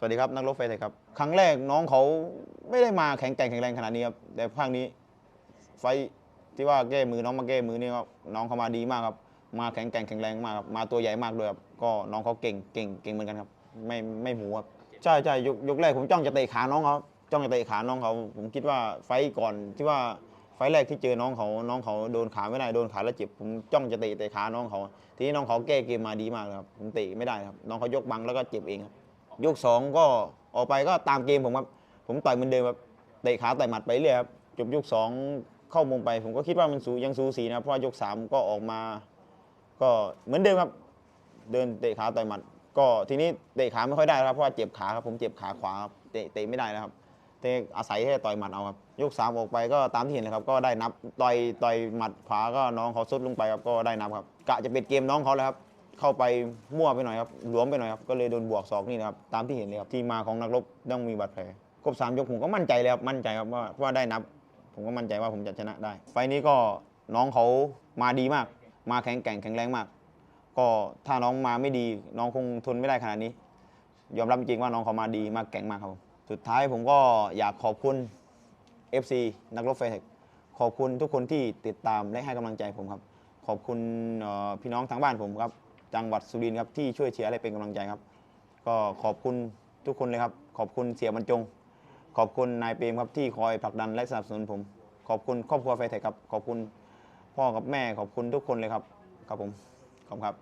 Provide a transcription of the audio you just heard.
สวัสดีครับนักรบไฟไทยครับ ครั้งแรกน้องเขาไม่ได้มาแข็งแกร่งแข็งแรงขนาดนี้ครับแต่ภาคนี้ไฟที่ว่าแก้มือน้องมาแก้มือนี่ครับน้องเขามาดีมากครับมาแข็งแกร่งแข็งแรงมากครับมาตัวใหญ่มากด้วยครับก็น้องเขาเก่งเก่งเก่งเหมือนกันครับ ไม่ไม่หมูครับใช่ใช่ยกยกแรกผมจ้องจะเตะขาน้องเขาจ้องจะเตะขาน้องเขาผมคิดว่าไฟก่อนที่ว่าไฟแรกที่เจอน้องเขาน้องเขาโดนขาไม่ได้โดนขาแล้วเจ็บผมจ้องจะเตะเตะขาน้องเขาทีนี้น้องเขาแก้เกมมาดีมากครับผมเตะไม่ได้ครับน้องเขายกบังแล้วก็เจ็บเองครับ ยกสองก็ออกไปก็ตามเกมผมครับผมต่อยเหมือนเดิมครับเตะขาต่อยหมัดไปเรื่อยครับจบยกสองเข้ามุมไป ผมก็คิดว่ามันสูยังสูสีนะเพราะว่ายกสามก็ออกมา ก็เหมือนเดิมครับ เดินเตะขาต่อยหมัด ก็ทีนี้เตะขาไม่ค่อยได้ครับเพราะว่าเจ็บขาครับผมเจ็บขาขวาครับเตะเตะไม่ได้แล้วครับเตะอาศัยแค่ต่อยหมัดเอาครับยกสามออกไปก็ตามที่เห็นเลยครับ ก็ได้นับต่อยต่อยหมัดขวาก็น้องเขาซุดลงไปครับก็ได้นับครับกะจะปิดเกมน้องเขาแล้วครับ เข้าไปมั่วไปหน่อยครับหลวมไปหน่อยครับก็เลยโดนบวกศอกนี่นะครับตามที่เห็นเลยครับที่มาของนักรบต้องมีบาดแผลครบสามยกผมก็มั่นใจเลยครับมั่นใจครับว่าว่าได้นับ ผมก็มั่นใจว่าผมจะชนะได้ ไฟล์นี้ก็น้องเขามาดีมาก มาแข็งแกร่งแข็งแรงมาก ก็ถ้าน้องมาไม่ดี น้องคงทนไม่ได้ขนาดนี้ ยอมรับจริงว่าน้องเขามาดีมากแกร่งมากครับสุดท้ายผมก็อยากขอบคุณ FC นักรบไฟเทคขอบคุณทุกคนที่ติดตามและให้กำลังใจผมครับ ขอบคุณพี่น้องทางบ้านผมครับ จังหวัดสุรินทร์ครับที่ช่วยเชียร์และเป็นกำลังใจครับ ก็ขอบคุณทุกคนเลยครับ ขอบคุณเสียบรรจง ขอบคุณนายเปรมครับที่คอยผลักดันและสนับสนุนผม ขอบคุณครอบครัวไฟไทยครับ ขอบคุณพ่อกับแม่ขอบคุณทุกคนเลยครับครับผมขอบคุณครับ